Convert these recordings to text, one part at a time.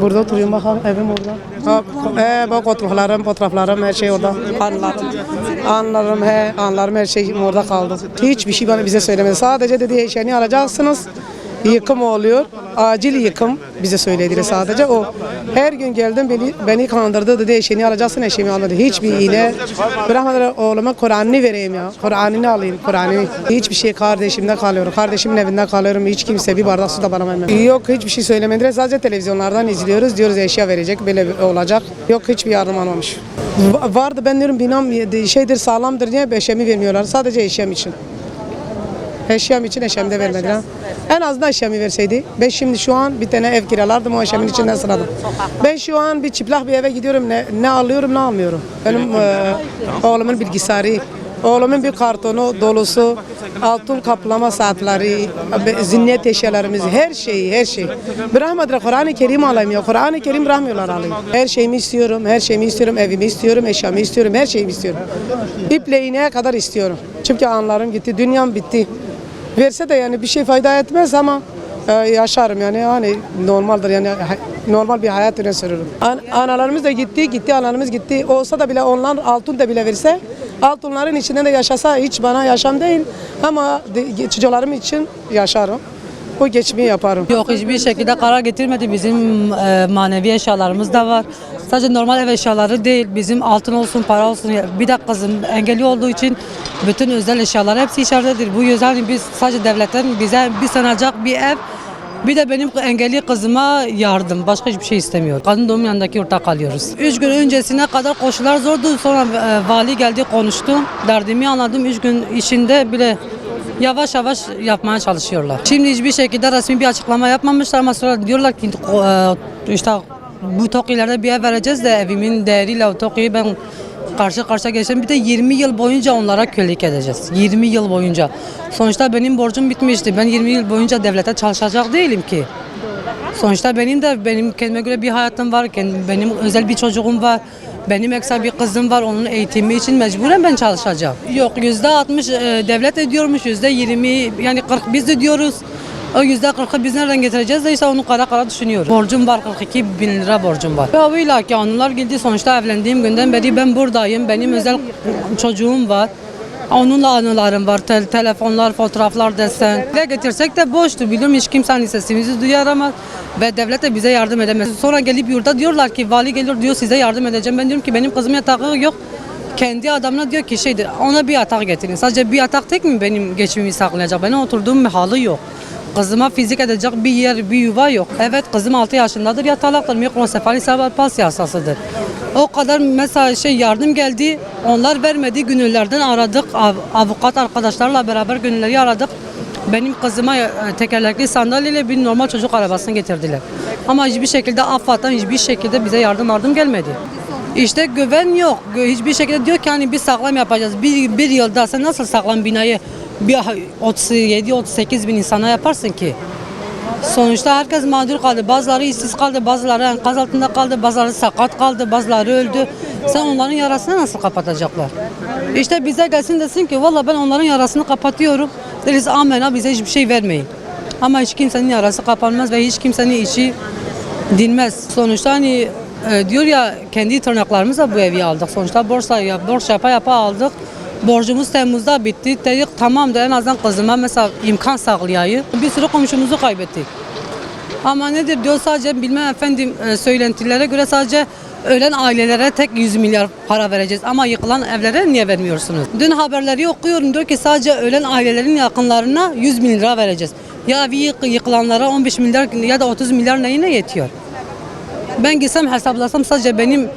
Burada oturuyorum bak evim orada. Ha, e, bak fotoğraflarım, fotoğraflarım her şey orada. Anlarım. Anlarım he, anlarım her şey orada kaldı. Hiçbir şey bana bize söylemedi. Sadece dedi eşyeni alacaksınız. Yıkım oluyor. Acil yıkım bize söylediler sadece o. Her gün geldim beni beni kandırdı dedi eşeğini alacaksın eşeğimi almadı. Hiçbir iğne bırakmadılar oğluma Kur'an'ını vereyim ya. Kur'an'ını alayım Kur'an'ını. Hiçbir şey kardeşimde kalıyorum. Kardeşimin evinde kalıyorum. Hiç kimse bir bardak su da bana vermez. Yok hiçbir şey söylemediler. Sadece televizyonlardan izliyoruz. Diyoruz eşya verecek böyle olacak. Yok hiçbir yardım almamış. Va- Vardı ben diyorum binam şeydir sağlamdır diye eşyamı vermiyorlar. Sadece eşyam için. Eşyam için eşyamı da vermediler. En azından eşyamı verseydi. Ben şimdi şu an bir tane ev kiralardım o eşyamın içinden sıradım. Ben şu an bir çıplak bir eve gidiyorum ne, ne alıyorum ne almıyorum. Benim e, oğlumun bilgisayarı, oğlumun bir kartonu dolusu, altın kaplama saatleri, zinet eşyalarımız, her şeyi, her şey. Bırakmadılar Kur'an-ı Kerim alayım ya. Kur'an-ı Kerim bırakmıyorlar alayım. Her şeyimi istiyorum, her şeyimi istiyorum, evimi istiyorum, eşyamı istiyorum, her şeyimi istiyorum. İple iğneye kadar istiyorum. Çünkü anlarım gitti, dünyam bitti. Verse de yani bir şey fayda etmez ama e, yaşarım yani hani normaldir yani normal bir hayat öne sürüyorum. An- analarımız da gitti, gitti analarımız gitti. Olsa da bile onlar altın da bile verse altınların içinde de yaşasa hiç bana yaşam değil ama de- çocuklarım için yaşarım. O geçmeyi yaparım. Yok hiçbir şekilde karar getirmedi. Bizim e, manevi eşyalarımız da var. Sadece normal ev eşyaları değil. Bizim altın olsun, para olsun. Bir de kızım engelli olduğu için bütün özel eşyalar hepsi içeridedir. Bu yüzden biz sadece devletten bize bir sanacak bir ev bir de benim engelli kızıma yardım. Başka hiçbir şey istemiyor. Kadın doğum yanındaki yurtta kalıyoruz. Üç gün öncesine kadar koşullar zordu. Sonra e, vali geldi konuştu. Derdimi anladım. Üç gün içinde bile yavaş yavaş yapmaya çalışıyorlar. Şimdi hiçbir şekilde resmi bir açıklama yapmamışlar ama sonra diyorlar ki e, işte bu TOKİ'lerde bir ev vereceğiz de evimin değeriyle o TOKİ'yi ben karşı karşıya geçeceğim. Bir de 20 yıl boyunca onlara kölelik edeceğiz. 20 yıl boyunca. Sonuçta benim borcum bitmişti. Ben 20 yıl boyunca devlete çalışacak değilim ki. Sonuçta benim de benim kendime göre bir hayatım var. Benim özel bir çocuğum var. Benim ekstra bir kızım var. Onun eğitimi için mecburen ben çalışacağım. Yok yüzde 60 devlet ediyormuş. Yüzde 20 yani 40 biz de diyoruz. O yüzde 40'ı biz nereden getireceğiz de işte onu kara kara düşünüyoruz. Borcum var 42 bin lira borcum var. Ya öyle ki anılar geldi sonuçta evlendiğim günden beri ben buradayım. Benim özel çocuğum var. Onunla anılarım var. Tel- telefonlar, fotoğraflar desen. Ne getirsek de boştu. Biliyorum hiç kimse hani sesimizi duyar ama ve devlet de bize yardım edemez. Sonra gelip yurda diyorlar ki vali geliyor diyor size yardım edeceğim. Ben diyorum ki benim kızım yatağı yok. Kendi adamına diyor ki şeydir ona bir yatak getirin. Sadece bir yatak tek mi benim geçimimi sağlayacak? Benim oturduğum bir halı yok. Kızıma fizik edecek bir yer, bir yuva yok. Evet kızım 6 yaşındadır yatalaktır. Mikrosefali sebep palsi hastasıdır. O kadar mesela şey yardım geldi. Onlar vermedi. Gönüllerden aradık. Av- Avukat arkadaşlarla beraber gönülleri aradık. Benim kızıma e, tekerlekli sandalyeyle bir normal çocuk arabasını getirdiler. Ama hiçbir şekilde AFAD'dan hiçbir şekilde bize yardım yardım gelmedi. İşte güven yok. Hiçbir şekilde diyor ki hani biz sağlam yapacağız. Bir, bir yılda sen nasıl sağlam binayı bir 37-38 bin insana yaparsın ki? Sonuçta herkes mağdur kaldı. Bazıları işsiz kaldı, bazıları enkaz altında kaldı, bazıları sakat kaldı, bazıları öldü. Sen onların yarasını nasıl kapatacaklar? İşte bize gelsin desin ki valla ben onların yarasını kapatıyorum. Deriz amenna bize hiçbir şey vermeyin. Ama hiç kimsenin yarası kapanmaz ve hiç kimsenin içi dinmez. Sonuçta hani e, diyor ya kendi tırnaklarımızla bu evi aldık. Sonuçta borsa borç yapa yapa aldık. Borcumuz Temmuz'da bitti. Dedik tamam da en azından kızıma mesela imkan sağlayayım. Bir sürü komşumuzu kaybettik. Ama nedir diyor sadece bilmem efendim e, söylentilere göre sadece ölen ailelere tek 100 milyar para vereceğiz. Ama yıkılan evlere niye vermiyorsunuz? Dün haberleri okuyorum diyor ki sadece ölen ailelerin yakınlarına 100 bin lira vereceğiz. Ya bir yık- yıkılanlara 15 milyar ya da 30 milyar neyine yetiyor? Ben gitsem hesaplasam sadece benim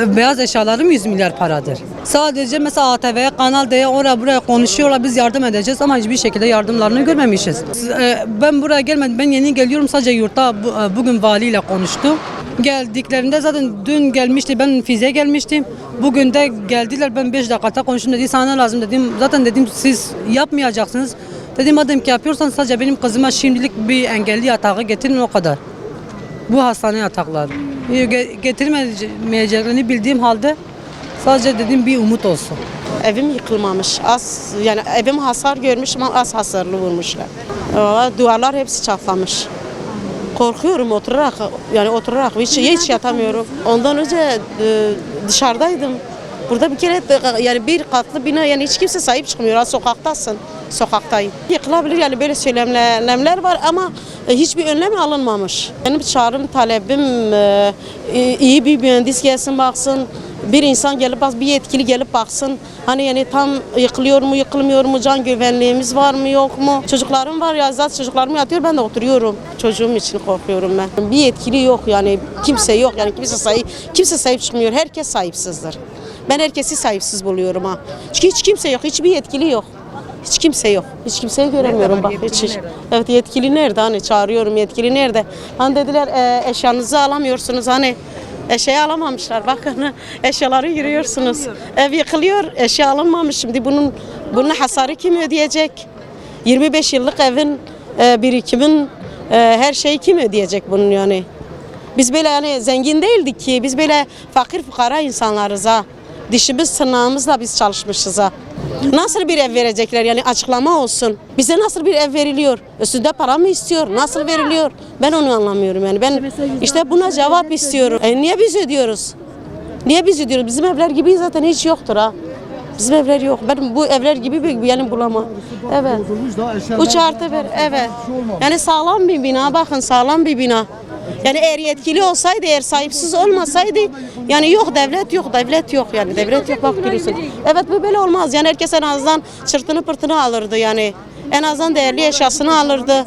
e, beyaz eşyalarım 100 milyar paradır. Sadece mesela ATV'ye, Kanal D'ye oraya buraya konuşuyorlar biz yardım edeceğiz ama hiçbir şekilde yardımlarını görmemişiz. E, Ben buraya gelmedim. Ben yeni geliyorum sadece yurtta e, bugün valiyle konuştum. Geldiklerinde zaten dün gelmişti ben fiziğe gelmiştim. Bugün de geldiler ben 5 dakikada konuştum dedi sana lazım dedim. Zaten dedim siz yapmayacaksınız. Dedim madem ki yapıyorsan sadece benim kızıma şimdilik bir engelli yatağı getirin o kadar bu hastane yatakları. Ge- Getirmeyeceklerini bildiğim halde sadece dedim bir umut olsun. Evim yıkılmamış. Az yani evim hasar görmüş ama az hasarlı vurmuşlar. Valla duvarlar hepsi çatlamış. korkuyorum oturarak yani oturarak hiç, hiç yatamıyorum. Ondan önce e, dışarıdaydım. Burada bir kere yani bir katlı bina yani hiç kimse sahip çıkmıyor. Ha, sokaktasın. Sokaktayım. Yıkılabilir yani böyle söylemler var ama e, hiçbir önlem alınmamış. Benim çağrım talebim e, e, iyi bir mühendis gelsin baksın. Bir insan gelip bak bir yetkili gelip baksın. Hani yani tam yıkılıyor mu yıkılmıyor mu can güvenliğimiz var mı yok mu? Çocuklarım var ya zaten çocuklarım yatıyor ben de oturuyorum. Çocuğum için korkuyorum ben. Bir yetkili yok yani kimse yok yani kimse sahip kimse sahip çıkmıyor. Herkes sahipsizdir. Ben herkesi sahipsiz buluyorum ha. Çünkü hiç kimse yok, hiçbir yetkili yok. Hiç kimse yok. Hiç kimseyi göremiyorum bak. Hiç, hiç. Evet yetkili nerede hani çağırıyorum yetkili nerede? Hani dediler e, eşyanızı alamıyorsunuz hani eşyayı alamamışlar. Bakın eşyaları yürüyorsunuz. Ev yıkılıyor, eşya alınmamış. Şimdi bunun bunun hasarı kim ödeyecek? 25 yıllık evin e, birikimin e, her şeyi kim ödeyecek bunun yani? Biz böyle yani zengin değildik ki. Biz böyle fakir fukara insanlarız ha. Dişimiz tırnağımızla biz çalışmışız ha. Nasıl bir ev verecekler yani açıklama olsun. Bize nasıl bir ev veriliyor? Üstünde para mı istiyor? Nasıl veriliyor? Ben onu anlamıyorum yani. Ben işte buna cevap istiyorum. E niye biz ödüyoruz? Niye biz ödüyoruz? Bizim evler gibi zaten hiç yoktur ha. Bizim evler yok. Ben bu evler gibi bir yani bulamam. Evet. Üç artı bir. Evet. Yani sağlam bir bina. Bakın sağlam bir bina. Yani eğer yetkili olsaydı, eğer sahipsiz olmasaydı yani yok devlet yok, devlet yok yani devlet yok bak görüyorsun. Evet bu böyle olmaz yani herkes en azından çırtını pırtını alırdı yani. En azından değerli eşyasını alırdı,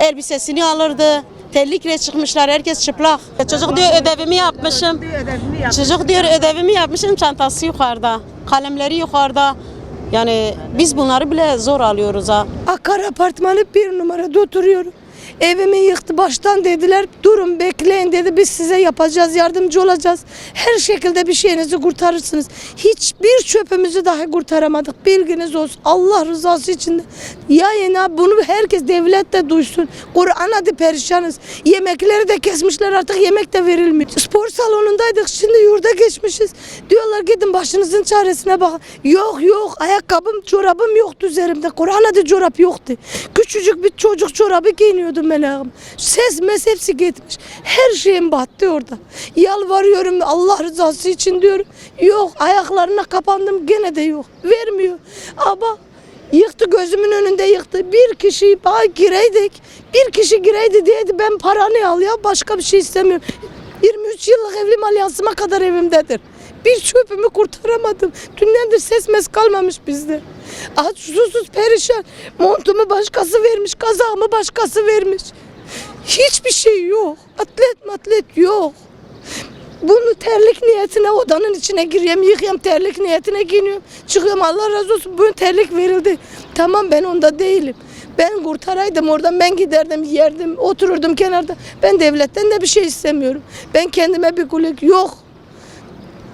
elbisesini alırdı. Terlikle çıkmışlar herkes çıplak. Çocuk diyor ödevimi yapmışım. Çocuk diyor ödevimi yapmışım çantası yukarıda. Kalemleri yukarıda. Yani biz bunları bile zor alıyoruz ha. Akar apartmanı bir numarada oturuyorum. Evimi yıktı baştan dediler durun bekleyin dedi biz size yapacağız yardımcı olacağız. Her şekilde bir şeyinizi kurtarırsınız. Hiçbir çöpümüzü dahi kurtaramadık bilginiz olsun Allah rızası için de. Yayın ha bunu herkes devlet de duysun. Kur'an adı perişanız. Yemekleri de kesmişler artık yemek de verilmiyor. Spor salonundaydık şimdi yurda geçmişiz. Diyorlar gidin başınızın çaresine bakın. Yok yok ayakkabım çorabım yoktu üzerimde. Kur'an adı çorap yoktu. Küçücük bir çocuk çorabı giyiniyordum ben ayağım. Ses mes hepsi gitmiş. Her şeyim battı orada. Yalvarıyorum Allah rızası için diyorum. Yok ayaklarına kapandım gene de yok. Vermiyor. Ama Yıktı gözümün önünde yıktı. Bir kişi bana gireydik. Bir kişi gireydi diyeydi ben paranı al ya başka bir şey istemiyorum. 23 yıllık evlim alyansıma kadar evimdedir. Bir çöpümü kurtaramadım. Dündendir ses mes kalmamış bizde. Aç susuz perişan. Montumu başkası vermiş, kazağımı başkası vermiş. Hiçbir şey yok. Atlet matlet yok. Bunu terlik niyetine odanın içine giriyorum, yıkıyorum terlik niyetine giyiniyorum. Çıkıyorum Allah razı olsun bugün terlik verildi. Tamam ben onda değilim. Ben kurtaraydım oradan ben giderdim yerdim otururdum kenarda. Ben devletten de bir şey istemiyorum. Ben kendime bir kulak yok.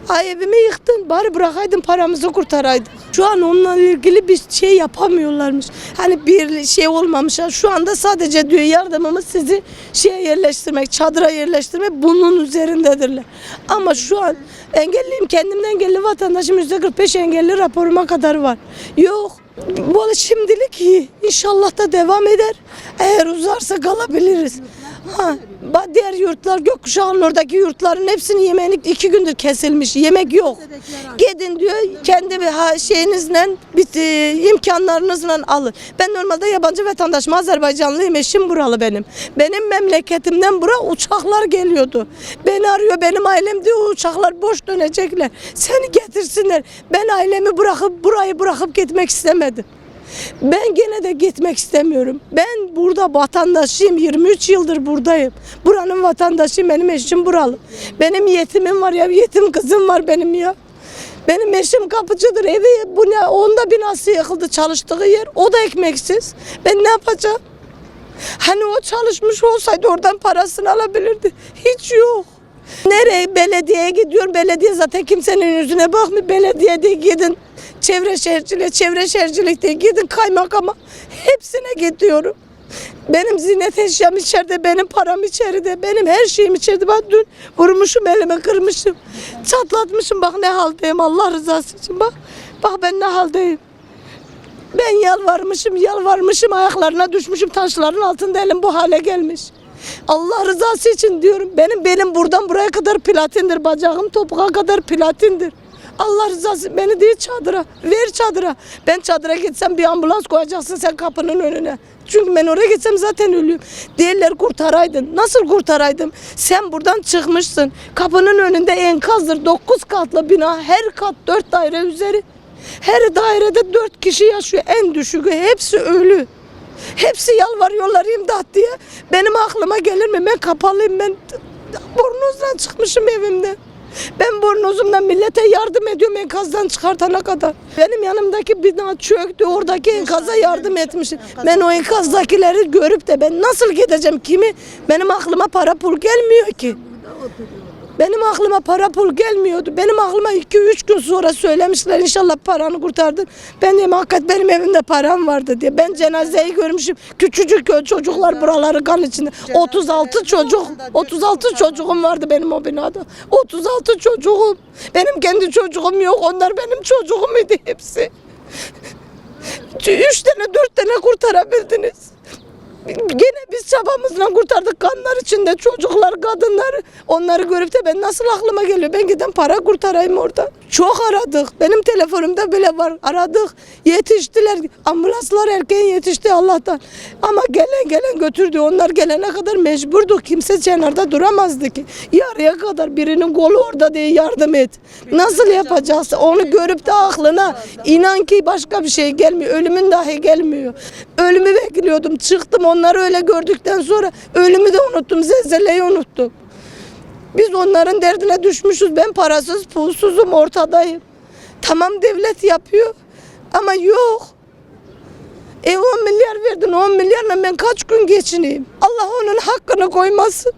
Ay evimi yıktın bari bırakaydın paramızı kurtaraydık. Şu an onunla ilgili bir şey yapamıyorlarmış. Hani bir şey olmamış. Şu anda sadece diyor yardımımız sizi şeye yerleştirmek, çadıra yerleştirmek bunun üzerindedirler. Ama şu an engelliyim kendimden engelli vatandaşım %45 engelli raporuma kadar var. Yok. Bu şimdilik iyi. İnşallah da devam eder. Eğer uzarsa kalabiliriz. Ha, diğer yurtlar gökkuşağının oradaki yurtların hepsinin yemeğini iki gündür kesilmiş. Yemek yok. Gidin diyor kendi ha, şeyinizle bir, e, imkanlarınızla alın. Ben normalde yabancı vatandaşım Azerbaycanlıyım eşim buralı benim. Benim memleketimden bura uçaklar geliyordu. Beni arıyor benim ailem diyor uçaklar boş dönecekler. Seni getirsinler. Ben ailemi bırakıp burayı bırakıp gitmek istemedim. Ben gene de gitmek istemiyorum. Ben burada vatandaşıyım. 23 yıldır buradayım. Buranın vatandaşıyım. Benim eşim buralı. Benim yetimim var ya. Yetim kızım var benim ya. Benim eşim kapıcıdır. Evi bu ne? Onda binası yıkıldı çalıştığı yer. O da ekmeksiz. Ben ne yapacağım? Hani o çalışmış olsaydı oradan parasını alabilirdi. Hiç yok. Nereye belediyeye gidiyor? Belediye zaten kimsenin yüzüne bakmıyor. Belediye de gidin. Çevre şehirciliğe, çevre şehircilikte gidin kaymakama. Hepsine gidiyorum. Benim ziynet eşyam içeride, benim param içeride, benim her şeyim içeride. Bak dün vurmuşum elimi kırmışım. Çatlatmışım bak ne haldeyim Allah rızası için bak. Bak ben ne haldeyim. Ben yalvarmışım, yalvarmışım ayaklarına düşmüşüm taşların altında elim bu hale gelmiş. Allah rızası için diyorum. Benim benim buradan buraya kadar platindir. Bacağım topuğa kadar platindir. Allah rızası beni değil çadıra. Ver çadıra. Ben çadıra gitsem bir ambulans koyacaksın sen kapının önüne. Çünkü ben oraya gitsem zaten ölüyorum. Değiller kurtaraydın. Nasıl kurtaraydım? Sen buradan çıkmışsın. Kapının önünde enkazdır. 9 katlı bina. Her kat 4 daire üzeri. Her dairede 4 kişi yaşıyor. En düşüğü. Hepsi ölü. Hepsi yalvarıyorlar imdat diye. Benim aklıma gelir mi? Ben kapalıyım. Ben burnuzdan çıkmışım evimden. Ben burnuzumdan millete yardım ediyorum enkazdan çıkartana kadar. Benim yanımdaki bina çöktü. Oradaki enkaza yardım etmişim. Ben o enkazdakileri görüp de ben nasıl gideceğim kimi? Benim aklıma para pul gelmiyor ki. Benim aklıma para pul gelmiyordu. Benim aklıma 2-3 gün sonra söylemişler inşallah paranı kurtardın. Ben dedim hakikat benim evimde param vardı diye. Ben cenazeyi görmüşüm. Küçücük çocuklar buraları kan içinde. 36 çocuk, 36 çocuğum vardı benim o binada. 36 çocuğum. Benim kendi çocuğum yok. Onlar benim çocuğum idi hepsi. Üç tane dört tane kurtarabildiniz. Gene biz çabamızla kurtardık kanlar içinde çocuklar, kadınlar. Onları görüp de ben nasıl aklıma geliyor? Ben giden para kurtarayım orada. Çok aradık. Benim telefonumda bile var. Aradık. Yetiştiler. Ambulanslar erken yetişti Allah'tan. Ama gelen gelen götürdü. Onlar gelene kadar mecburduk. Kimse kenarda duramazdı ki. Yarıya kadar birinin kolu orada diye yardım et. Nasıl yapacağız? Onu görüp de aklına inan ki başka bir şey gelmiyor. Ölümün dahi gelmiyor. Ölümü bekliyordum. Çıktım onları öyle gördükten sonra ölümü de unuttum. Zelzeleyi unuttum. Biz onların derdine düşmüşüz. Ben parasız, pulsuzum, ortadayım. Tamam devlet yapıyor ama yok. E 10 milyar verdin, 10 milyarla ben kaç gün geçineyim? Allah onun hakkını koymasın.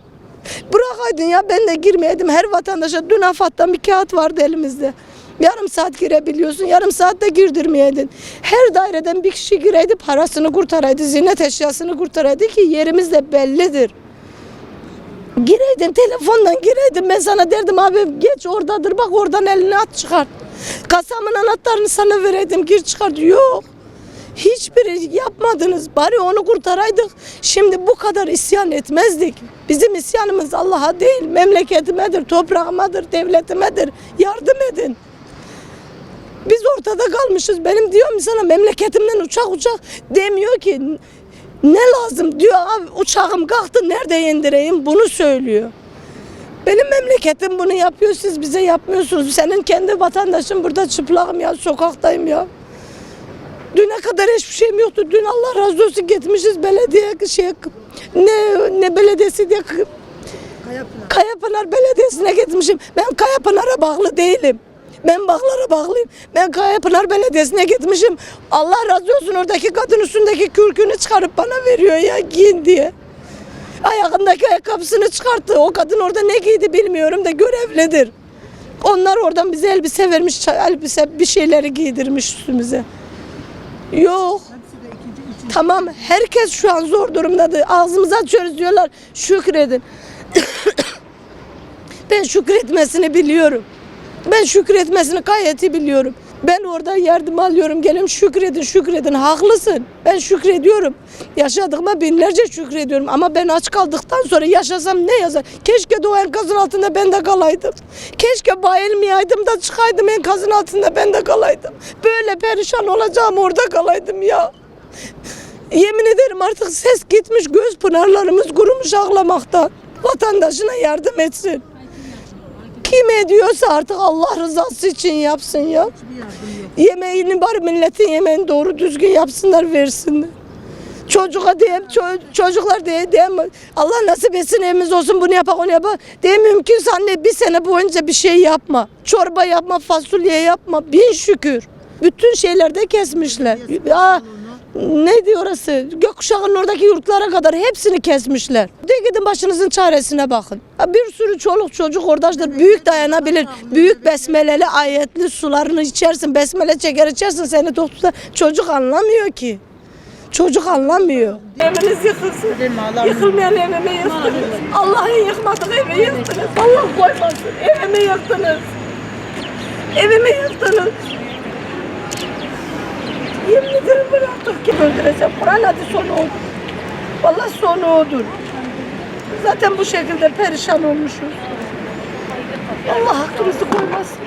Bırakaydın ya ben de girmeyeydim her vatandaşa. Dün AFAD'dan bir kağıt vardı elimizde. Yarım saat girebiliyorsun, yarım saatte girdirmeyeydin. Her daireden bir kişi gireydi, parasını kurtaraydı, ziynet eşyasını kurtaraydı ki yerimiz de bellidir. Gireydin telefondan gireydin ben sana derdim abi geç oradadır bak oradan elini at çıkar. Kasamın anahtarını sana vereydim gir çıkar yok. Hiçbiri yapmadınız bari onu kurtaraydık. Şimdi bu kadar isyan etmezdik. Bizim isyanımız Allah'a değil memleketimedir, toprağımadır, devletimedir. Yardım edin. Biz ortada kalmışız. Benim diyorum sana memleketimden uçak uçak demiyor ki ne lazım diyor abi uçağım kalktı nerede indireyim bunu söylüyor. Benim memleketim bunu yapıyor siz bize yapmıyorsunuz. Senin kendi vatandaşın burada çıplakım ya sokaktayım ya. Düne kadar hiçbir şeyim yoktu. Dün Allah razı olsun gitmişiz belediye şey ne ne belediyesi diye Kayapınar Belediyesi'ne gitmişim. Ben Kayapınar'a bağlı değilim. Ben Bağlar'a bağlıyım. Ben Kayapınar Belediyesi'ne gitmişim. Allah razı olsun oradaki kadın üstündeki kürkünü çıkarıp bana veriyor ya giyin diye. Ayağındaki ayakkabısını çıkarttı. O kadın orada ne giydi bilmiyorum da görevlidir. Onlar oradan bize elbise vermiş, elbise bir şeyleri giydirmiş üstümüze. Yok. Tamam herkes şu an zor durumdadır. Ağzımızı açıyoruz diyorlar şükredin. ben şükretmesini biliyorum. Ben şükretmesini gayet iyi biliyorum. Ben oradan yardım alıyorum. Gelin şükredin şükredin. Haklısın. Ben şükrediyorum. Yaşadığıma binlerce şükrediyorum. Ama ben aç kaldıktan sonra yaşasam ne yazar? Keşke de o enkazın altında ben de kalaydım. Keşke bayılmayaydım da çıkaydım enkazın altında ben de kalaydım. Böyle perişan olacağım orada kalaydım ya. Yemin ederim artık ses gitmiş. Göz pınarlarımız kurumuş ağlamaktan. Vatandaşına yardım etsin. Kim ediyorsa artık Allah rızası için yapsın ya. Yemeğini bari milletin yemeğini doğru düzgün yapsınlar versinler. Çocuğa diyeyim, ço- çocuklar diye diyeyim, Allah nasip etsin evimiz olsun bunu yapak onu yapak. Diye mümkünse anne bir sene boyunca bir şey yapma. Çorba yapma, fasulye yapma. Bin şükür. Bütün şeylerde kesmişler. Ya, ne diyor orası? Gökkuşağı'nın oradaki yurtlara kadar hepsini kesmişler. De gidin başınızın çaresine bakın. Bir sürü çoluk çocuk oradadır. Büyük dayanabilir. Büyük besmeleli ayetli sularını içersin. Besmele çeker içersin seni doktorda. Çocuk anlamıyor ki. Çocuk anlamıyor. Eviniz yıkılsın. Yıkılmayan evimi yıktınız. Allah'ın yıkmadığı evi yıktınız. Allah koymasın. Evimi yıktınız. Evimi yıktınız. 20 lira bırak Türkiye öldüreceğim. Kur'an adı sonu odur. Valla sonu odur. Zaten bu şekilde perişan olmuşuz. Allah aklımızı koymasın.